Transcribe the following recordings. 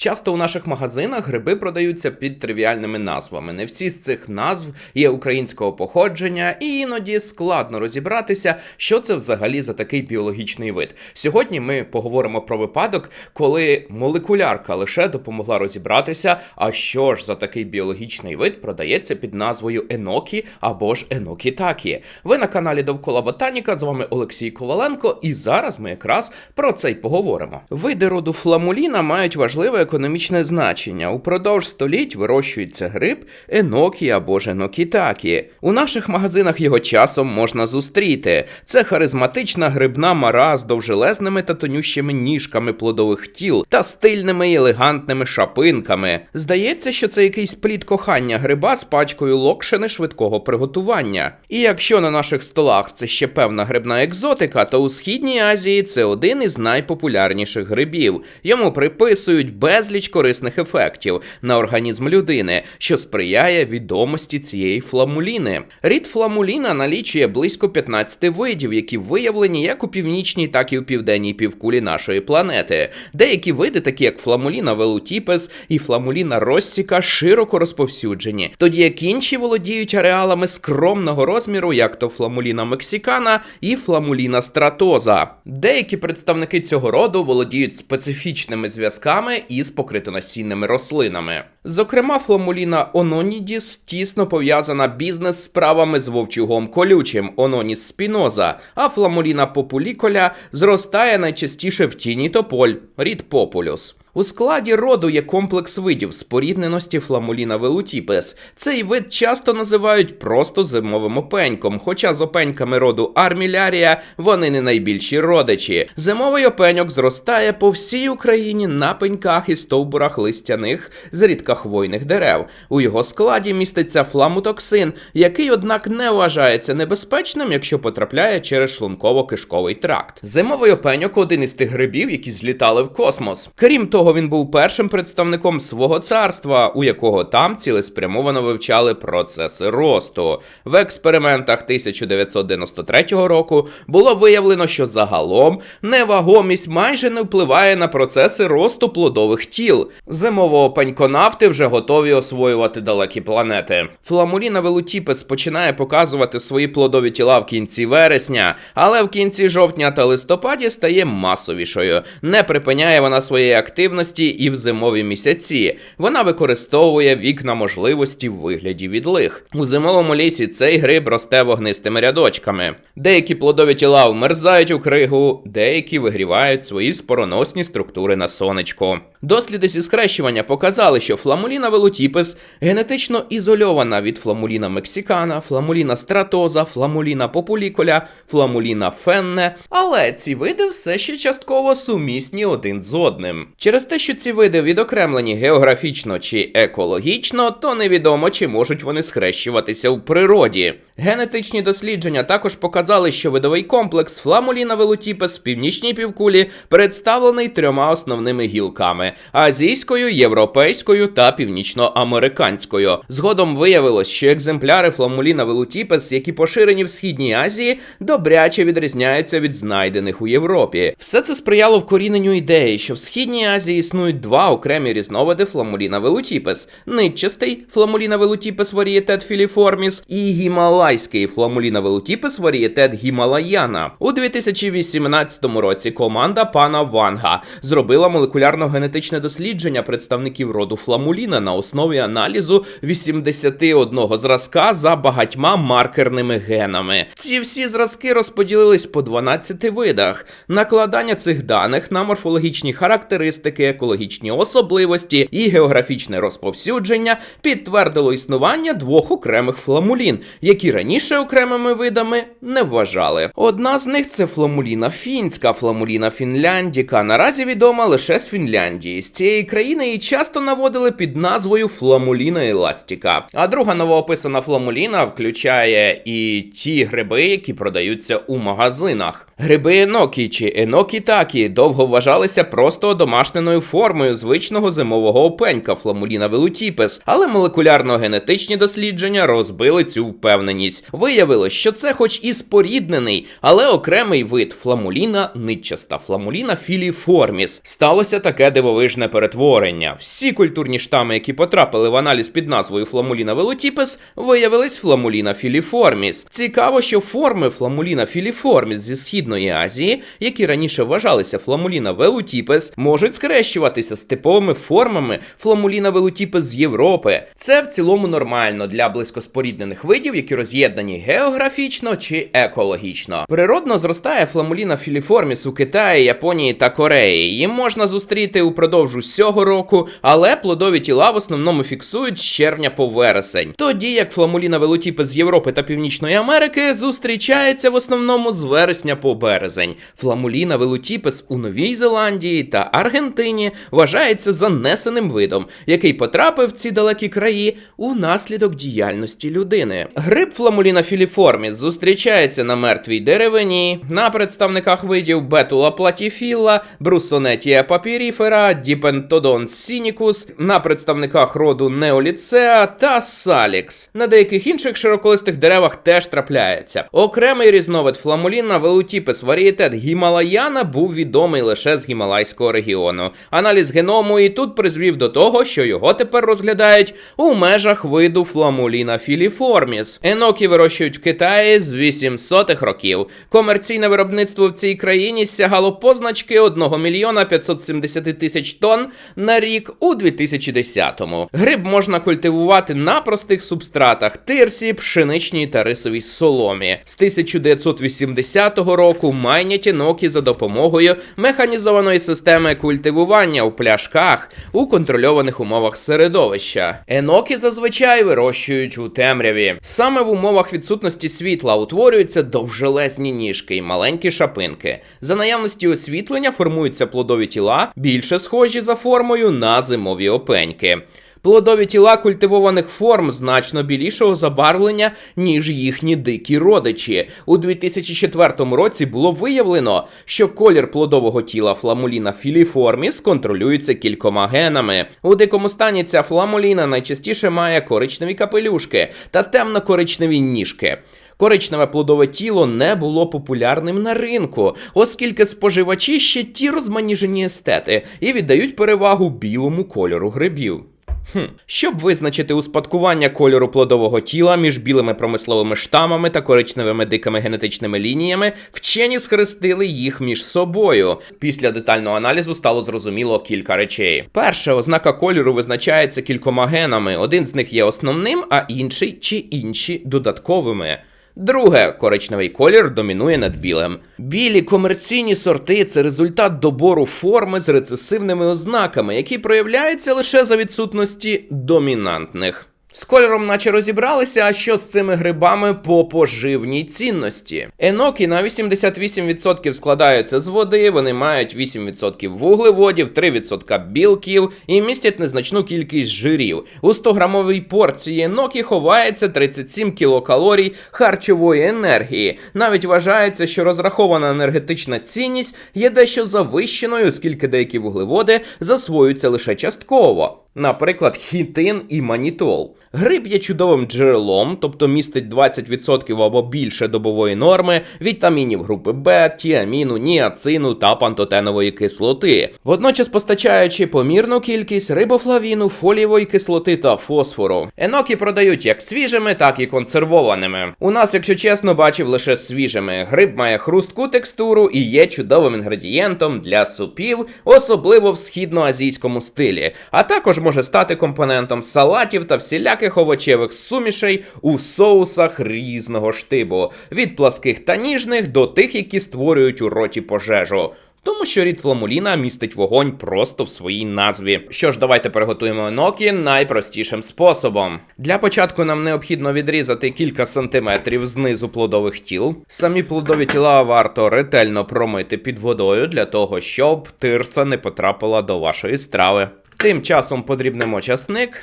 Часто у наших магазинах гриби продаються під тривіальними назвами. Не всі з цих назв є українського походження, і іноді складно розібратися, що це взагалі за такий біологічний вид. Сьогодні ми поговоримо про випадок, коли молекулярка лише допомогла розібратися, а що ж за такий біологічний вид продається під назвою енокі або ж енокітакі. Ви на каналі Довкола Ботаніка. З вами Олексій Коваленко, і зараз ми якраз про це й поговоримо. Види роду фламуліна мають важливе економічне значення. Упродовж століть вирощується гриб енокі або ж енокітакі. У наших магазинах його часом можна зустріти. Це харизматична грибна мара з довжелезними та тонющими ніжками плодових тіл та стильними і елегантними шапинками. Здається, що це якийсь плід кохання гриба з пачкою локшини швидкого приготування. І якщо на наших столах це ще певна грибна екзотика, то у східній Азії це один із найпопулярніших грибів. Йому приписують безліч корисних ефектів на організм людини, що сприяє відомості цієї фламуліни. Рід фламуліна налічує близько 15 видів, які виявлені як у північній, так і у південній півкулі нашої планети. Деякі види, такі як фламуліна велутіпес і фламуліна розсіка, широко розповсюджені, тоді як інші володіють ареалами скромного розміру, як то фламуліна мексикана і фламуліна стратоза. Деякі представники цього роду володіють специфічними зв'язками із покритонасінними рослинами. Зокрема, фламуліна ононідіс тісно пов'язана бізнес-справами з вовчугом колючим ононіс спіноза, а фламуліна популіколя зростає найчастіше в тіні тополь рід популюс. У складі роду є комплекс видів спорідненості фламуліна велутіпес. Цей вид часто називають просто зимовим опеньком, хоча з опеньками роду армілярія вони не найбільші родичі. Зимовий опеньок зростає по всій Україні на пеньках і стовбурах листяних з рідкохвойних дерев. У його складі міститься фламутоксин, який, однак, не вважається небезпечним, якщо потрапляє через шлунково-кишковий тракт. Зимовий опеньок один із тих грибів, які злітали в космос. Крім того, він був першим представником свого царства, у якого там цілеспрямовано вивчали процеси росту. В експериментах 1993 року було виявлено, що загалом невагомість майже не впливає на процеси росту плодових тіл. Зимового паньконавти вже готові освоювати далекі планети. Фламуліна велутіпес починає показувати свої плодові тіла в кінці вересня, але в кінці жовтня та листопаді стає масовішою. Не припиняє вона своєї активності і в зимові місяці. Вона використовує вікна можливості в вигляді відлиг. У зимовому лісі цей гриб росте вогнистими рядочками. Деякі плодові тіла вмерзають у кригу, деякі вигрівають свої спороносні структури на сонечку. Досліди зі схрещування показали, що фламуліна велутіпес генетично ізольована від фламуліна мексикана, фламуліна стратоза, фламуліна популіколя, фламуліна фенне, але ці види все ще частково сумісні один з одним. Через те, що ці види відокремлені географічно чи екологічно, то невідомо, чи можуть вони схрещуватися у природі. Генетичні дослідження також показали, що видовий комплекс фламуліна велутіпес в північній півкулі представлений трьома основними гілками: азійською, європейською та північноамериканською. Згодом виявилось, що екземпляри фламуліна велутіпес, які поширені в східній Азії, добряче відрізняються від знайдених у Європі. Все це сприяло вкоріненню ідеї, що в східній Азії існують два окремі різновиди фламуліна велутіпес: нитчастий фламуліна велутіпес варієтет філіформіс і гімалайський фламуліна велутіпес варієтет гімалаяна. У 2018 році команда пана Ванга зробила молекулярно-генетичне дослідження представників роду фламуліна на основі аналізу 81 зразка за багатьма маркерними генами. Ці всі зразки розподілились по 12 видах. Накладання цих даних на морфологічні характеристики, екологічні особливості і географічне розповсюдження підтвердило існування двох окремих фламулін, які раніше окремими видами не вважали. Одна з них це фламуліна фінська, фламуліна фінляндіка. Наразі відома лише з Фінляндії. З цієї країни її часто наводили під назвою фламуліна еластіка. А друга новоописана фламуліна включає і ті гриби, які продаються у магазинах. Гриби енокі чи енокітакі довго вважалися просто домашненою рослинною формою звичного зимового опенька фламуліна велутіпес, але молекулярно-генетичні дослідження розбили цю впевненість. Виявилось, що це, хоч і споріднений, але окремий вид фламуліна нитчаста фламуліна філіформіс. Сталося таке дивовижне перетворення. Всі культурні штами, які потрапили в аналіз під назвою фламуліна велотіпес, виявились фламуліна філіформіс. Цікаво, що форми фламуліна філіформіс зі східної Азії, які раніше вважалися фламуліна велутіпес, можуть скрещуватися з типовими формами фламуліна велутіпес з Європи. Це в цілому нормально для близькоспоріднених видів, які роз'єднані географічно чи екологічно. Природно зростає фламуліна філіформіс у Китаї, Японії та Кореї. Її можна зустріти упродовж усього року, але плодові тіла в основному фіксують з червня по вересень. Тоді як фламуліна велотіпес з Європи та Північної Америки зустрічається в основному з вересня по березень. Фламуліна велотіпес у Новій Зеландії та Аргентині вважається занесеним видом, який потрапив в ці далекі краї унаслідок діяльності людини. Гриб фламуліна філіформіс зустрічається на мертвій деревині, на представниках видів бетула платіфіла, брусонетія папіріфера, діпентодон сінікус, на представниках роду неоліцеа та салікс. На деяких інших широколистих деревах теж трапляється. Окремий різновид фламуліна велутіпес варієтет гімалаяна був відомий лише з гімалайського регіону. Аналіз геному і тут призвів до того, що його тепер розглядають у межах виду фламуліна філіформіс. Енокі вирощують в Китаї з 800-х років. Комерційне виробництво в цій країні сягало позначки 1 мільйона 570 тисяч тонн на рік у 2010-му. Гриб можна культивувати на простих субстратах тирсі, пшеничній та рисовій соломі. З 1980 року майнять енокі за допомогою механізованої системи культивування у пляшках у контрольованих умовах середовища. Еноки зазвичай вирощують у темряві. Саме в умовах відсутності світла утворюються довжелезні ніжки і маленькі шапинки. За наявності освітлення формуються плодові тіла, більше схожі за формою на зимові опеньки. Плодові тіла культивованих форм значно білішого забарвлення, ніж їхні дикі родичі. У 2004 році було виявлено, що колір плодового тіла фламуліна філіформіс контролюється кількома генами. У дикому стані ця фламуліна найчастіше має коричневі капелюшки та темно-коричневі ніжки. Коричневе плодове тіло не було популярним на ринку, оскільки споживачі ще ті розманіжені естети і віддають перевагу білому кольору грибів. Хм. Щоб визначити успадкування кольору плодового тіла між білими промисловими штамами та коричневими дикими генетичними лініями, вчені схрестили їх між собою. Після детального аналізу стало зрозуміло кілька речей. Перше, ознака кольору визначається кількома генами. Один з них є основним, а інший чи інші додатковими. Друге, коричневий колір домінує над білим. Білі комерційні сорти це результат добору форми з рецесивними ознаками, які проявляються лише за відсутності домінантних. З кольором наче розібралися, а що з цими грибами по поживній цінності. Енокі на 88% складаються з води, вони мають 8% вуглеводів, 3% білків і містять незначну кількість жирів. У 100-грамовій порції енокі ховається 37 кілокалорій харчової енергії. Навіть вважається, що розрахована енергетична цінність є дещо завищеною, оскільки деякі вуглеводи засвоюються лише частково. Наприклад, хітин і манітол. Гриб є чудовим джерелом, тобто містить 20% або більше добової норми вітамінів групи Б, тіаміну, ніацину та пантотенової кислоти, водночас постачаючи помірну кількість рибофлавіну, фолієвої кислоти та фосфору. Енокі продають як свіжими, так і консервованими. У нас, якщо чесно, бачив лише свіжими. Гриб має хрустку текстуру і є чудовим інгредієнтом для супів, особливо в східноазійському стилі, а також може стати компонентом салатів та всіляких овочевих сумішей у соусах різного штибу, від пласких та ніжних до тих, які створюють у роті пожежу. Тому що рід фламуліна містить вогонь просто в своїй назві. Що ж, давайте приготуємо енокі найпростішим способом. Для початку нам необхідно відрізати кілька сантиметрів знизу плодових тіл. Самі плодові тіла варто ретельно промити під водою для того, щоб тирса не потрапила до вашої страви. Тим часом подрібнемо часник.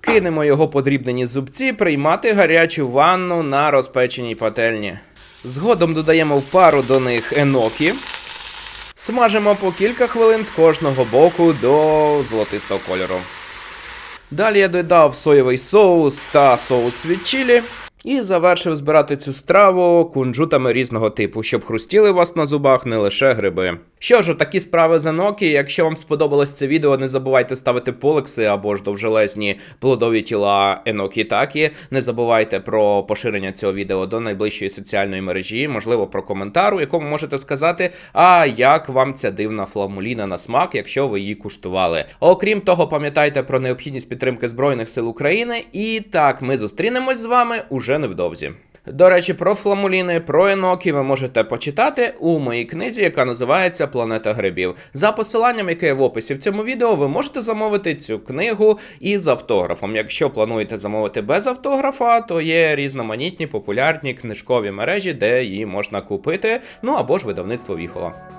Кинемо його подрібнені зубці, приймати гарячу ванну на розпеченій пательні. Згодом додаємо в пару до них енокі. Смажимо по кілька хвилин з кожного боку до золотистого кольору. Далі я додав соєвий соус та соус від чилі. І завершив збирати цю страву кунжутами різного типу, щоб хрустіли вас на зубах не лише гриби. Що ж, такі справи за Нокі. Якщо вам сподобалось це відео, не забувайте ставити полекси або ж довжелезні плодові тіла Енокі Такі. Не забувайте про поширення цього відео до найближчої соціальної мережі, можливо, про коментар, у якому можете сказати, а як вам ця дивна фламуліна на смак, якщо ви її куштували. Окрім того, пам'ятайте про необхідність підтримки Збройних сил України. І так, ми зустрінемось з вами уже невдовзі. До речі, про фламуліни, про енокі ви можете почитати у моїй книзі, яка називається Планета грибів. За посиланням, яке в описі в цьому відео, ви можете замовити цю книгу із автографом. Якщо плануєте замовити без автографа, то є різноманітні популярні книжкові мережі, де її можна купити. Ну або ж видавництво Віхола.